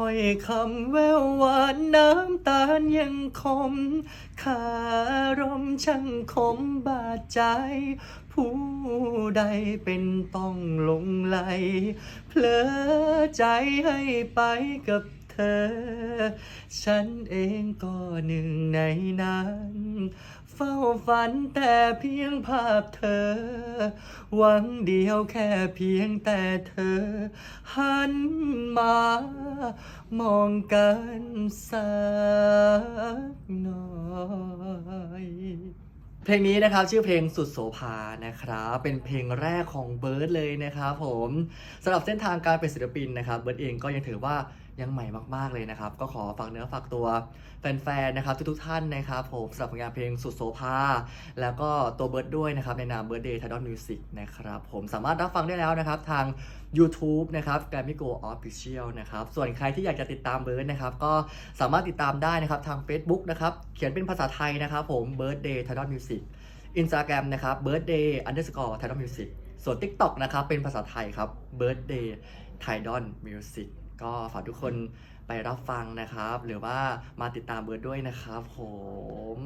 ถ้อยคำแววหวานน้ำตาลยังคมคารมช่างคมบาดใจ ผู้ใดเป็นต้องหลงไหล เพลอใจให้ไปกับเธอ ฉันเองก็หนึ่งในนั้น เฝ้าฝันแต่เพียงภาพเธอ หวังเดียวแค่เพียงแต่เธอ หัน มา มองกันสักหน่อยเพลงนี้นะครับชื่อเพลงสุดโสภานะครับเป็นเพลงแรกของเบิร์ดเลยนะครับผมสำหรับเส้นทางการเป็นศิลปินนะครับเบิร์ดเองก็ยังถือว่ายังใหม่มากๆเลยนะครับ ก็ขอฝากเนื้อฝากตัวแฟนๆนะครับทุกๆท่านนะครับผมสำหรับผลงานเพลงสุดโสภาแล้วก็ตัวเบิร์ดด้วยนะครับในนามเบิร์ดเดย์ท i ดอนมิวสิกนะครับผมสามารถรับฟังได้แล้วนะครับทาง YouTube นะครับ g r a m m y Go Official นะครับ ส่วนใครที่อยากจะติดตามเบิร์ดนะครับ ก็สามารถติดตามได้นะครับทาง Facebook นะครับ เขียนเป็นภาษาไทยนะครับผม Birthday t i d a l Music Instagram นะครับ Birthday underscore t i d a l Music ส่วน TikTok นะครับ เป็นภาษาไทยครับ Birthday t i d a l Music ก็ฝากทุกคนไปรับฟังนะครับ หรือว่ามาติดตามเบิร์ดด้วยนะครับผม